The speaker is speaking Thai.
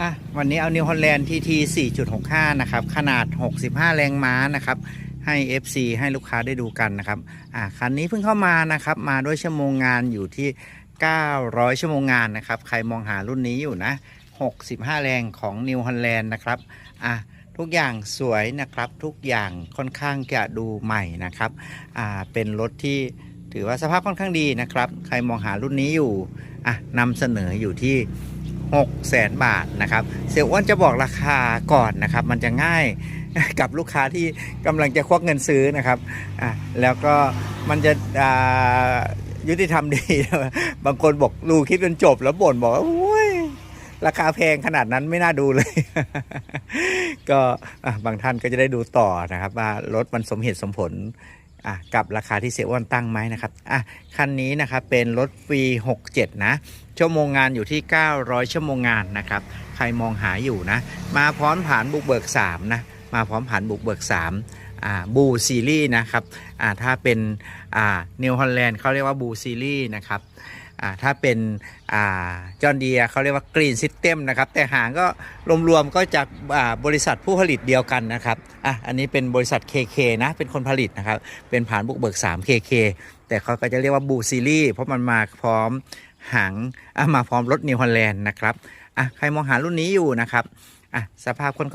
อะวันนี้เอานิวฮอลแลนด์ทีที4.65 นะครับ ขนาด 65 แรงม้านะครับ ให้ FC ให้ลูกค้าได้ดูกันนะครับ อะคันนี้เพิ่งเข้ามานะครับ มาด้วยชั่วโมงงานอยู่ที่ 900 ชั่วโมงงานนะครับ ใครมองหารุ่นนี้อยู่นะ 65 แรงของนิวฮอลแลนด์นะครับ อะทุกอย่างสวยนะครับ ทุกอย่างค่อนข้างจะดูใหม่นะครับ อ่า เป็นรถที่ถือว่าสภาพค่อนข้างดีนะครับ ใครมองหารุ่นนี้อยู่ อะนำเสนออยู่ที่ 6แสนบาทนะครับ เสียอ้วนจะบอกราคาก่อนนะครับ มันจะง่ายกับลูกค้าที่กำลังจะควักเงินซื้อนะครับอะแล้วก็มันจะยุติธรรมดี บางคนบอกดูคลิปจนจบแล้วบ่นบอกว่าโอ้ยราคาแพงขนาดนั้นไม่น่าดูเลย ก็บางท่านก็จะได้ดูต่อนะครับ ว่ารถมันสมเหตุสมผล อะกับราคาที่เสียอ้วนตั้งไหมนะครับอะคันนี้นะครับเป็นรถฟรี67 นะ ชั่วโมงงานอยู่ที่ 900 ชั่วโมงงานนะครับ ใครมองหาอยู่นะ มาพร้อมผ่านบุกเบิก 3 นะ มาพร้อมผ่านบุกเบิก3อ่าบูซีรีส์นะครับอ่าถ้าเป็นอ่านิวฮอลแลนด์เขาเรียกว่าบูซีรีส์นะครับ ถ้าเป็นอ่าจอห์นเดียเขาเรียกว่ากรีนซิสเต็มนะครับ แต่หางก็รวมๆก็จากอ่าบริษัทผู้ผลิตเดียวกันนะครับอะอันนี้เป็นบริษัท KK นะ เป็นคนผลิตนะครับ เป็นผ่านบุกเบิก 3 KK แต่เขาก็จะเรียกว่าบูซีรีส์เพราะมันมาพร้อมหางมาพร้อมรถนิวฮอลแลนด์นะครับอะใครมองหารุ่นนี้อยู่นะครับอะสภาพค่อนข้าง